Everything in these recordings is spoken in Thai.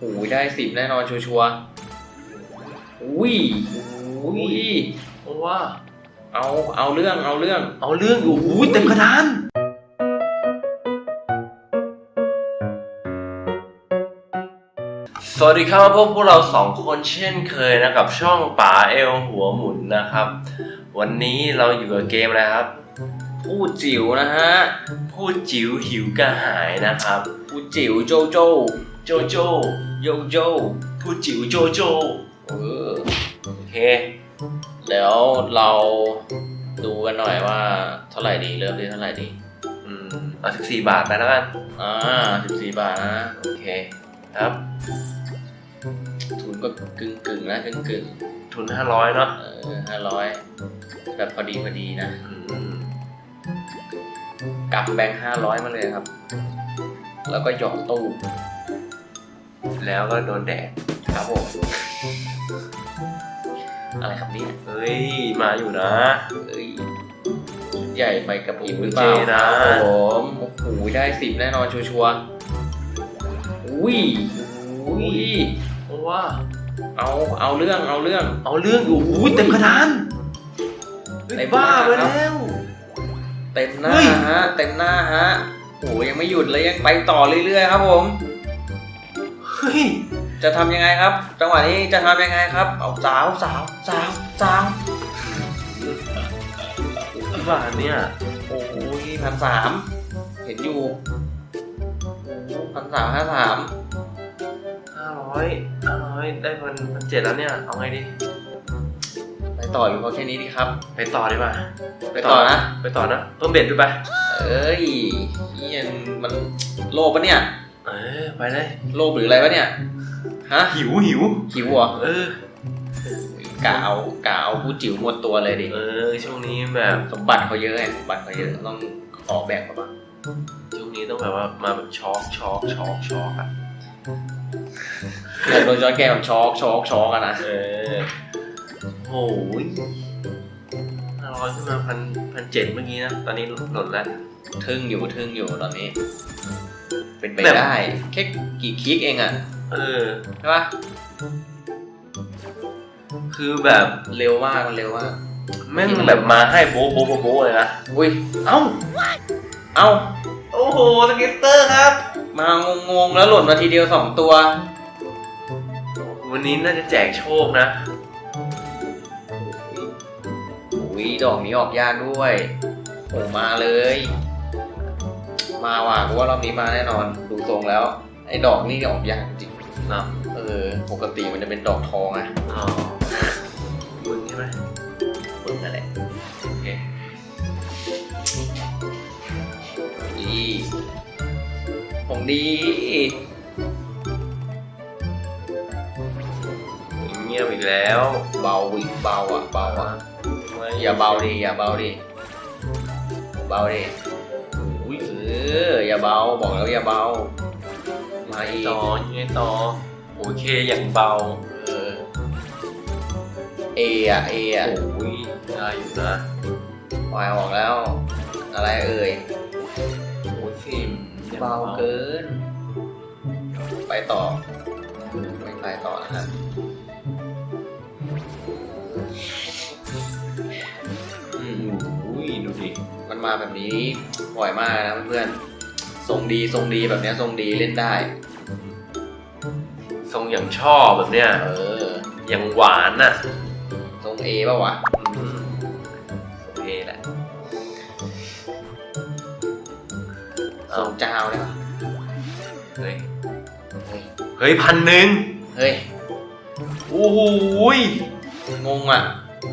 โอ้ยได้สิบแน่นอนชัวร์ๆอุ้ยอุ้ยเพราะว่าเอาเอาเรื่องเอาเรื่อง เอาเรื่องอยู่อุ้ยเต็มกระดานสวัสดีครับพวกพวกเราสองคนเช่นเคยนะกับช่องป๋าเอลหัวหมุนนะครับ วันนี้เราอยู่กับเกมอะไรครับ ผู้จิ๋วนะฮะ พูดจิ๋วหิวกระหายนะครับ ผู้จิ๋วโจโจ โจโจโยโจพูดจิ๋วโจโจเออโอเค แล้วเราดูกันหน่อยว่าเท่าไหร่ดีเริ่มที่เท่าไหร่ดี อืมเอาสิบสี่บาทไปแล้วกัน อ่าสิบสี่บาทนะ โอเคครับ ทุนก็กึ่งกึ่งๆนะกึ่งกึ่งทุนห้าร้อยเนาะๆเออห้าร้อยแบบพอดีพอดีนะ อืมกำแบงค์ห้าร้อยมาเลยครับ แล้วก็หยอดตู้ แล้วก็โดนแดดครับผมอะไรครับเนี่ยเฮ้ย มาอยู่นะเอ้ย ใหญ่ไปกับอีกหรือเปล่าเจนะครับผมโอ้โหได้สิบแน่นอนชัวร์ๆอุ้ยอุ้ยเพราะว่า เอาเอาเรื่องเอาเรื่อง เอาเรื่องอยู่อุ้ยเต็มกระดานเต็มบ้าไปหน้าแล้ว เต็มหน้าเฮ้ย ฮะเต็มหน้าฮะโอ้โหยังไม่หยุดเลยยังไปต่อเรื่อยๆครับผมเฮ้ยจะทำยังไงครับ จังหวะนี้จะทำยังไงครับ เอาสาวสาวสาวสาวกี่บาทเนี่ย โอ้ยพันสามเห็นอยู่พันสามห้าสามห้าร้อยห้าร้อยได้พันพันเจ็ดแล้วเนี่ย เอาไงดี ไปต่อหรือพอแค่นี้ดีครับ ไปต่อดีกว่าไปต่อนะ ไปต่อนะเพิ่มเบ็ดด้วยไปเอ้ยเฮียมันโลภปะเนี่ย เออไปเลยโลภหรืออะไรวะเนี่ย ฮะ หิวหิวหิวเหรอเออกะเอากะเอาผู้จิ๋วหมดตัวเลยดิ เออ ช่วงนี้แบบสมบัติเขาเยอะไงสมบัติเขาเยอะต้องขอแบ่งเขาบ้างช่วงนี้ต้องแบบว่ามาแบบช็อกช็อกช็อกช็อกอะโดนย้อนแกมช็อกช็อกช็อกอะนะเออโอ้ยห้าร้อยขึ้นมาพันพันเจ็ดเมื่อกี้นะ ตอนนี้หล่นแล้ว ทึ่งอยู่ทึ่งอยู่ตอนนี้ เป็นไปแบบได้ แค่กี่คลิกเองอะเออใช่ปะคือแบบเร็วมากมันเร็วมากแม่งแบบมาให้โบ๊ะโบ๊ะโบ๊ะโบ๊ะเลยนะอุ้ยเอ้าเอ้าโอ้โหสเก็ตเตอร์ครับ มางงๆแล้วหล่นมาทีเดียวสองตัว วันนี้น่าจะแจกโชคนะอุ้ยดอกนี้ออกยากด้วยโอ้มาเลย มาว่ะกูว่ารอบนี้มาแน่นอนดูทรงแล้ว ไอ้ดอกนี่ออกยากจริงเนาะเออปกติมันจะเป็นดอกทองอะอ๋อมึงใช่ไหมปึ้งนั่นแหละโอเคดีของดีเงียบอีกแล้ว เบาอีกเบาอะเบาอะไม่อย่าเบาดิอย่าเบาดิเบาดิอุ้ยเอออย่าเบา บอกแล้วอย่าเบา มาไงอีกต่อยังไงต่อ โอเคอย่างเบา เออ เออะเออะโอ้ยได้อยู่นะวายออกแล้ว อะไรเอ่ย โอ้ยฟิล์มยังเบาเกิน ไปต่อ ไม่ไปต่อนะครับ มันมาแบบนี้บ่อยมากนะเพื่อนๆทรงดีทรงดีแบบเนี้ยทรงดีเล่นได้ ทรงอย่างชอบแบบเนี้ยเออ อย่างหวานน่ะทรงเอป่าวะอืมโอเคแหละทเอารงเจ้าได้ปะเฮ้ยเฮ้ยเฮ้ยพันหนึ่งเฮ้ยโอ้โหยงงอะ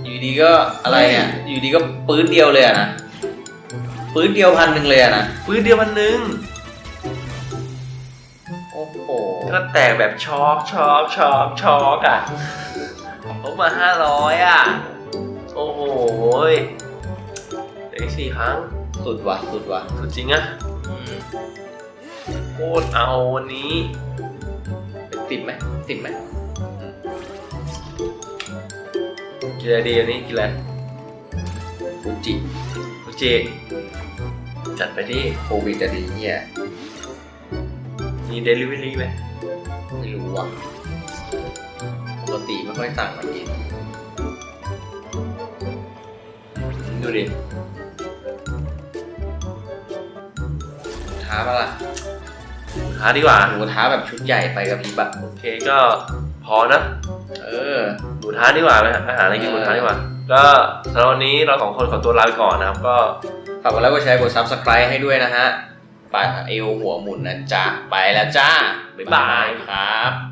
อยู่ดีก็อะไรเนี่ยอยู่ดีก็ปื้นเดียวเลยอะนะ ปื้นเดียวพันหนึ่งเลยอะนะปืนเดียวพันหนึ่งโอ้โหก็แตกแบบช็อกช็อกช็อกช็อกอะลบมาห้าร้อยอะโอ้โหยเหลืออีกสี่ครั้งสุดว่ะสุดว่ะสุดจริงอะอืมโคตรเอาวันนี้เป็นติดไหมติดไหมกินอะไรดีวันนี้กินอะไรฟูจิ จ จัดไปดิโควิดจะดีเนี่ยมีเดลิเวอรี่ไหมไม่รู้อะปกติไม่ค่อยสั่งมากินดูดิท้าปะล่ะหาดีกว่าหมูท้าแบบชุดใหญ่ไปกับพี่บัตโอเคก็ อนะ เออ หมูท้าดีกว่าไหมไปหาอะไรกินหมูท้าดีกว่า ก็สำหรับวันนี้เราสองคนขอตัวลาไปก่อนนะครับ ก็ฝากกดไลค์กดแชร์กด subscribe ให้ด้วยนะฮะปาเอวหัวหมุนนะจ๊ะ ไปแล้วจ้า บ๊ายบายครับ